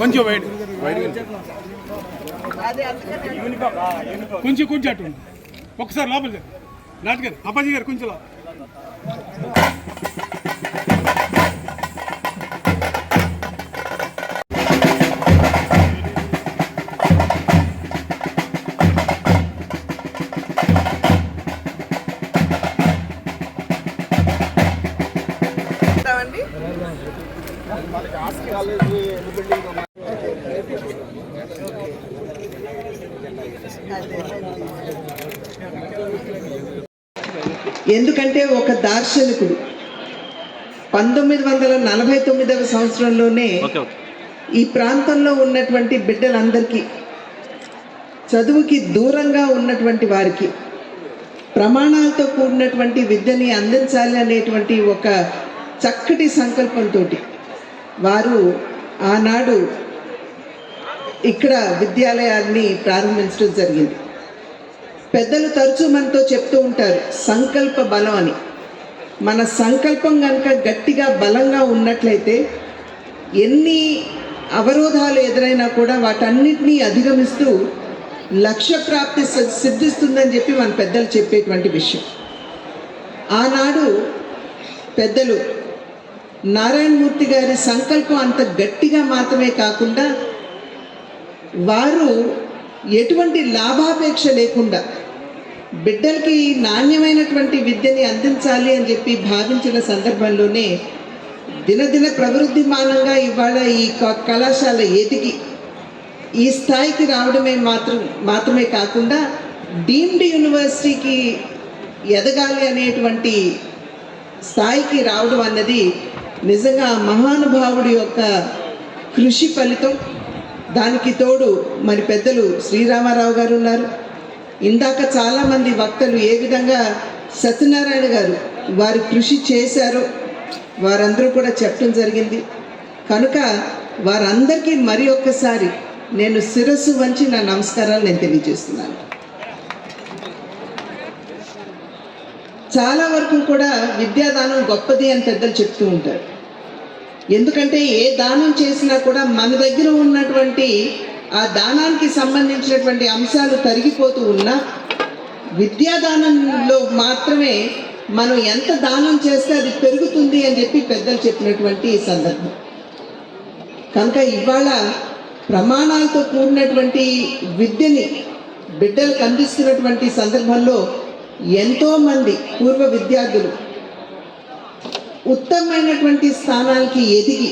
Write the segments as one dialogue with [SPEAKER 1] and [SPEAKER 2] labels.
[SPEAKER 1] కొంచెం వైడ్ కొంచెం కొంచెం అటు ఒకసారి లోపల జరు. నాటి గారు అప్పాజీ గారు కొంచెం
[SPEAKER 2] ఎందుకంటే ఒక దార్శనికుడు పంతొమ్మిది వందల నలభై తొమ్మిదవ సంవత్సరంలోనే ఈ ప్రాంతంలో ఉన్నటువంటి బిడ్డలందరికీ చదువుకి దూరంగా ఉన్నటువంటి వారికి ప్రమాణాలతో కూడినటువంటి విద్యని అందించాలి అనేటువంటి ఒక చక్కటి సంకల్పంతో వారు ఆనాడు ఇక్కడ విద్యాలయాన్ని ప్రారంభించడం జరిగింది. పెద్దలు తరచూ మనతో చెప్తూ ఉంటారు సంకల్ప బలం అని. మన సంకల్పం కనుక గట్టిగా బలంగా ఉన్నట్లయితే ఎన్ని అవరోధాలు ఎదురైనా కూడా వాటన్నిటినీ అధిగమిస్తూ లక్ష్య ప్రాప్తి సిద్ధిస్తుందని చెప్పి మన పెద్దలు చెప్పేటువంటి విషయం. ఆనాడు పెద్దలు నారాయణమూర్తి గారి సంకల్పం అంత గట్టిగా మాత్రమే కాకుండా వారు ఎటువంటి లాభాపేక్ష లేకుండా బిడ్డలకి నాణ్యమైనటువంటి విద్యని అందించాలి అని చెప్పి భావించిన సందర్భంలోనే దినదిన ప్రవృద్ధి మానంగా ఇవాళ ఈ క- కళాశాల ఎదిగి ఈ స్థాయికి రావడమే మాత్రం మాత్రమే కాకుండా డీమ్డ్ యూనివర్సిటీకి ఎదగాలి అనేటువంటి స్థాయికి రావడం అన్నది నిజంగా మహానుభావుడి యొక్క కృషి ఫలితం. దానికి తోడు మరి పెద్దలు శ్రీరామారావు గారు ఉన్నారు. ఇందాక చాలామంది వక్తలు ఏ విధంగా సత్యనారాయణ గారు వారి కృషి చేశారో వారందరూ కూడా చెప్పడం జరిగింది. కనుక వారందరికీ మరి ఒక్కసారి నేను శిరస్సు వంచి నా నమస్కారాలు నేను తెలియజేస్తున్నాను. చాలా వరకు కూడా విద్యాదానం గొప్పది అని పెద్దలు చెప్తూ ఉంటారు. ఎందుకంటే ఏ దానం చేసినా కూడా మన దగ్గర ఉన్నటువంటి ఆ దానానికి సంబంధించినటువంటి అంశాలు తరిగిపోతూ ఉన్నా విద్యాదానంలో మాత్రమే మనం ఎంత దానం చేస్తే అది పెరుగుతుంది అని చెప్పి పెద్దలు చెప్పినటువంటి సందర్భం. కనుక ఇవాళ ప్రమాణాలతో కూడినటువంటి విద్యని బిడ్డలకు అందిస్తున్నటువంటి సందర్భంలో ఎంతోమంది పూర్వ విద్యార్థులు ఉత్తమమైనటువంటి స్థానానికి ఎదిగి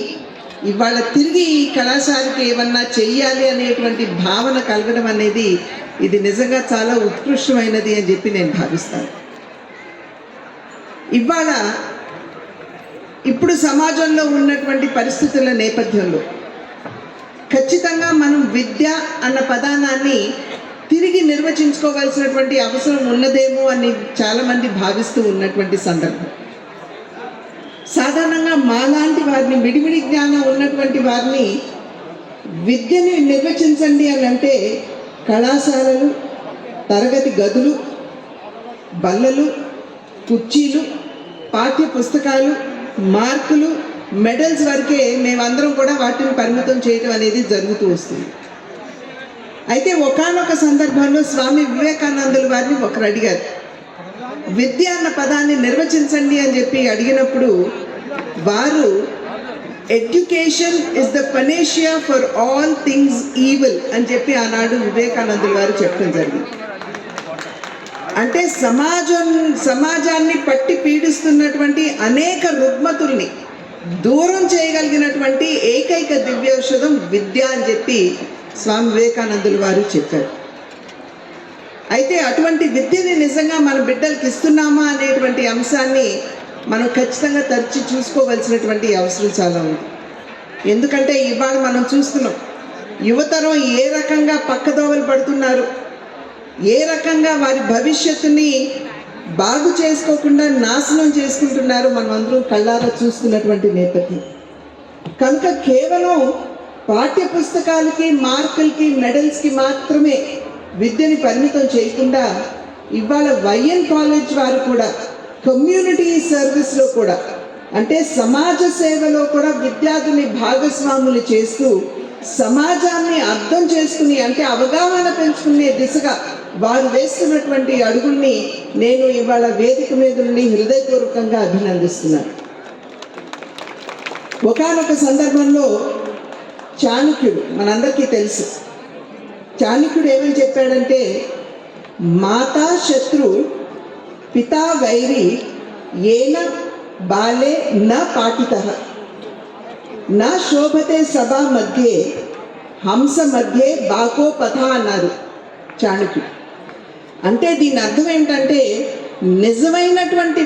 [SPEAKER 2] ఇవాళ తిరిగి ఈ కళాశాలకి ఏమన్నా చెయ్యాలి అనేటువంటి భావన కలగడం అనేది ఇది నిజంగా చాలా ఉత్కృష్టమైనది అని చెప్పి నేను భావిస్తాను. ఇవాళ ఇప్పుడు సమాజంలో ఉన్నటువంటి పరిస్థితుల నేపథ్యంలో ఖచ్చితంగా మనం విద్య అన్న పదానాన్ని తిరిగి నిర్వచించుకోవాల్సినటువంటి అవసరం ఉన్నదేమో అని చాలామంది భావిస్తూ ఉన్నటువంటి సందర్భం. సాధారణంగా మాలాంటి వారిని విడివిడి జ్ఞానం ఉన్నటువంటి వారిని విద్యని నిర్వచించండి అని అంటే కళాశాలలు తరగతి గదులు బల్లలు కుర్చీలు పాఠ్య పుస్తకాలు మార్కులు మెడల్స్ వరకే మేమందరం కూడా వాటిని పరిమితం చేయడం అనేది జరుగుతూ వస్తుంది. అయితే ఒకానొక సందర్భంలో స్వామి వివేకానందులు వారిని ఒకరు అడిగారు విద్య అన్న పదాన్ని నిర్వచించండి అని చెప్పి అడిగినప్పుడు వారు education is the panacea for all things evil అని చెప్పి ఆనాడు వివేకానందులు వారు చెప్పడం జరిగింది. అంటే సమాజం సమాజాన్ని పట్టి పీడిస్తున్నటువంటి అనేక రుగ్మతుల్ని దూరం చేయగలిగినటువంటి ఏకైక దివ్యౌషధం విద్య అని చెప్పి స్వామి వివేకానందులు వారు చెప్పారు. అయితే అటువంటి విద్యని నిజంగా మన బిడ్డలకి ఇస్తున్నామా అనేటువంటి అంశాన్ని మనం ఖచ్చితంగా తరచి చూసుకోవాల్సినటువంటి అవసరం చాలా ఉంది. ఎందుకంటే ఇవాళ మనం చూస్తున్నాం యువతరం ఏ రకంగా పక్కదోవలు పడుతున్నారు ఏ రకంగా వారి భవిష్యత్తుని బాగు చేసుకోకుండా నాశనం చేసుకుంటున్నారో మనం అందరం కళ్ళారా చూస్తున్నటువంటి నేపథ్యం. కనుక కేవలం పాఠ్య పుస్తకాలకి మార్కులకి మెడల్స్కి మాత్రమే విద్యని పరిమితం చేయకుండా ఇవాళ వైఎన్ కాలేజ్ వారు కూడా కమ్యూనిటీ సర్వీస్లో కూడా అంటే సమాజ సేవలో కూడా విద్యార్థుల్ని భాగస్వాములు చేస్తూ సమాజాన్ని అర్థం చేసుకుని అంటే అవగాహన పెంచుకునే దిశగా వారు వేస్తున్నటువంటి అడుగుల్ని నేను ఇవాళ వేదిక మీద నుండి హృదయపూర్వకంగా అభినందిస్తున్నాను. ఒకానొక సందర్భంలో చాణక్యుడు మనందరికీ తెలుసు చాణక్యుడు ఏమని చెప్పాడంటే మాతా శత్రు పితా వైరి ఏన బాలే న పాటిత. నా శోభతే సభా మధ్యే హంస మధ్యే బాకో పథ అన్నారు చాణుకుడు అంటే దీని అర్థం ఏంటంటే నిజమైనటువంటి